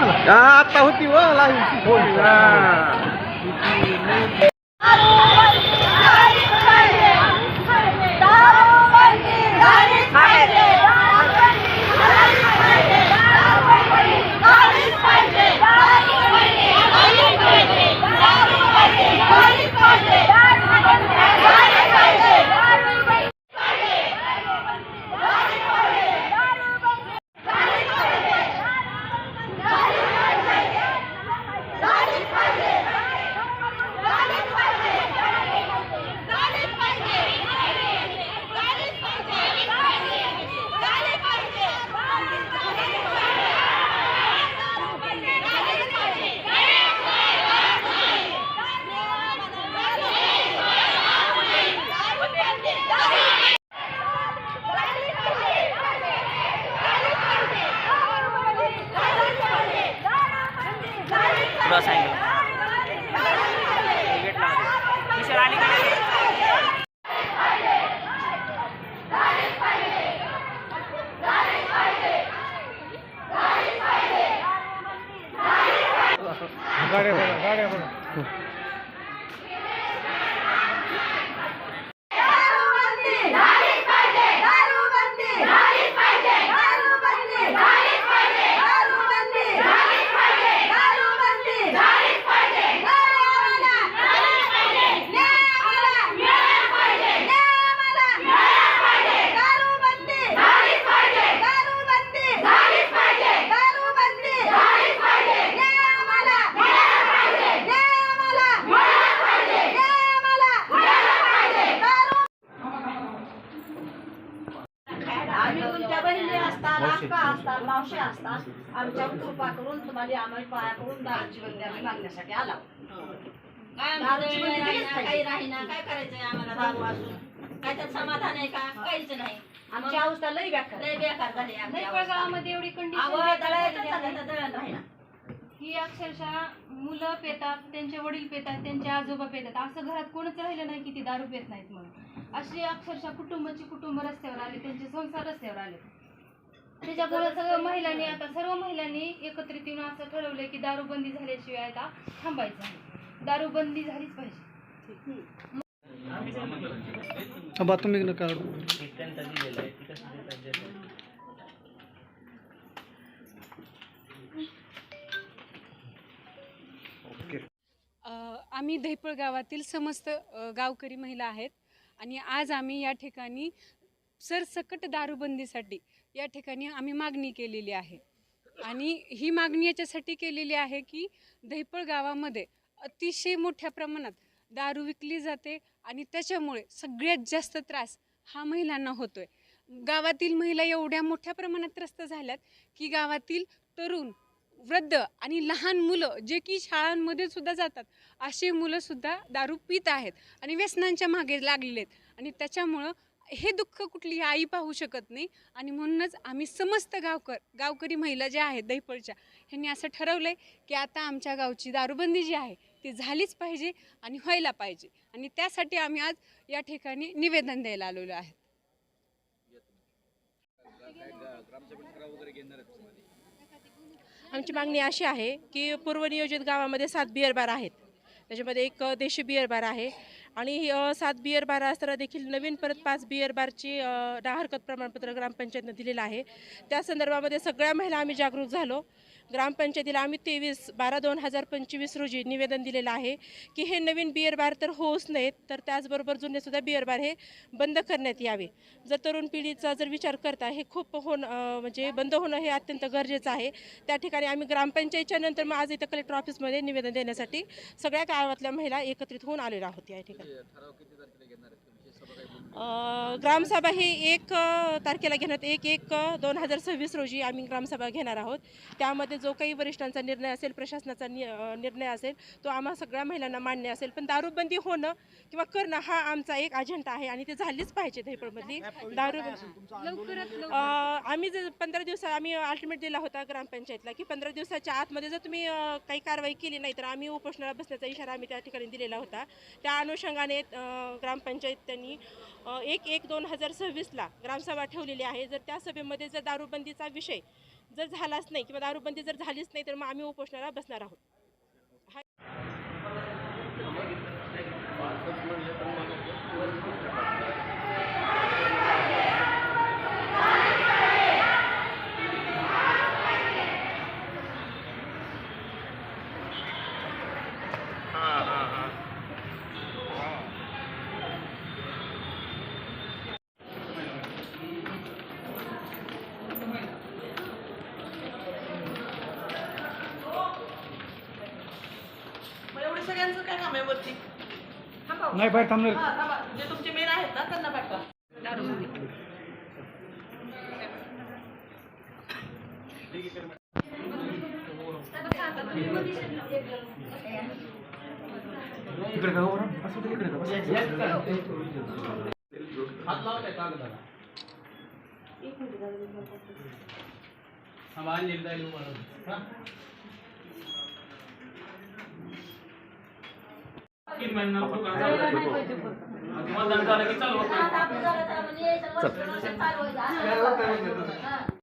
तुम्हाला आता होती व लाईव्ह los años. बहिणी असतात अक्का असतात मावशी असतात. आमच्या कृपा करून तुम्हाला आम्हाला पाया करून दारूची बंदी आम्ही मागण्यासाठी आला दारूची बंदी दिलीच पाहिजे. काही नाही ना काय करायचंय आम्हाला दारू असून काय त्यात समाधान आहे का? काहीच नाही. आमची अवस्था लई बेकार. लय बेकार झाली आमची अवस्था. गावामध्ये एवढी आवं, कंडिशन दळायचं चाललं तर दळण राहीना. की अक्षरशः मुलं पेतात त्यांचे वडील पेतात त्यांचे आजोबा पेतात. असं घरात कोणच राहिलं नाही की ती दारू पेत नाहीत म्हणून. अशी अक्षरशः कुटुंबाची कुटुंब रस्त्यावर आले त्यांचे संसार रस्त्यावर आले. त्याच्यामुळे सगळं महिलांनी आता सर्व महिलांनी एकत्रित येऊन असं ठरवलंय की दारूबंदी झाल्याशिवाय आता थांबायचं नाही. दारूबंदी झालीच पाहिजे. तुम्ही नका आहे आम्ही दहिपळ गावातील समस्त गावकरी महिला आहेत. आणि आज आम्ही या ठिकाणी सरसकट दारूबंदीसाठी या ठिकाणी आम्ही मागणी केलेली आहे. आणि ही मागणी याच्यासाठी केलेली आहे की दहिपळ गावामध्ये अतिशय मोठ्या प्रमाणात दारू विकली जाते आणि त्याच्यामुळे सगळ्यात जास्त त्रास हा महिलांना होतोय. गावातील महिला एवढ्या मोठ्या प्रमाणात त्रस्त झाल्यात की गावातील तरुण वृद्ध आणि लहान मुलं जे की शाळांमध्ये सुद्धा जातात अशी मुलंसुद्धा दारू पित आहेत आणि व्यसनांच्या मागे लागलेले आहेत आणि त्याच्यामुळं हे दुःख कुठली आई पाहू शकत नाही. आणि म्हणूनच आम्ही समस्त गावकर गावकरी महिला ज्या आहेत दहीपळच्या ह्यांनी असं ठरवलं आहे की आता आमच्या गावची दारूबंदी जी आहे ती झालीच पाहिजे आणि व्हायला पाहिजे. आणि त्यासाठी आम्ही आज या ठिकाणी निवेदन द्यायला आलेलो आहे. आमची मागणी अशी आहे की पूर्वनियोजित गावामध्ये सात बिअर बार आहेत. त्याच्यामध्ये एक देशी बिअर बार आहे. आणि सात बियर बार असताना देखील नवीन परत पाच बियर बारची हरकत प्रमाणपत्र ग्रामपंचायतनं दिलेलं आहे. त्या संदर्भामध्ये सगळ्या महिला आम्ही जागरूक झालो. ग्रामपंचायतीला आम्ही तेवीस बारा दोन हजार पंचवीस रोजी निवेदन दिलेलं आहे की हे नवीन बिअर बार तर होऊच नाहीत तर त्याचबरोबर जुनेसुद्धा बिअर बार हे बंद करण्यात यावे. जर तरुण पिढीचा जर विचार करता हे खूप होणं म्हणजे बंद होणं हे अत्यंत गरजेचं आहे. त्या ठिकाणी आम्ही ग्रामपंचायतच्या नंतर मग आज इथं कलेक्टर ऑफिसमध्ये निवेदन देण्यासाठी सगळ्या गावातल्या महिला एकत्रित होऊन आलेल्या आहोत या ठिकाणी. अ, ग्रामसभा ही एक तारखेला घेण्यात एक एक दोन हजार सव्वीस रोजी आम्ही ग्रामसभा घेणार आहोत. त्यामध्ये जो काही वरिष्ठांचा निर्णय असेल प्रशासनाचा नि निर्णय असेल तो आम्हा सगळ्या महिलांना मान्य असेल. पण दारूबंदी होणं किंवा करणं हा आमचा एक अजेंडा आहे आणि ते झालीच पाहिजे दहीपळमधली दारू आम्ही जर पंधरा दिवसात आम्ही अल्टिमेट दिला होता ग्रामपंचायतला की पंधरा दिवसाच्या आतमध्ये जर तुम्ही काही कारवाई केली नाही तर आम्ही उपोषणाला बसण्याचा इशारा आम्ही त्या ठिकाणी दिलेला होता. त्या अनुषंगाने ग्रामपंचायत त्यांनी एक एक दोन हजार सव्वीसला ग्रामसभा ठेवलेली आहे. जर त्या सभेमध्ये जर दारूबंदीचा विषय जर झालाच नाही किंवा दारूबंदी जर झालीच नाही तर मग आम्ही उपोषणाला बसणार आहोत मग एवढे सगळ्यांचं काय काम आहे वरती. थांबा. नाही बाहेर थांबणार. हा, थांबा. जे तुमचे मेन आहेत ना त्यांना पाठवा इकडे का बरं असं तर इकडे का? आता आपलं झालं तर म्हणजे सगळं चालू. आहे.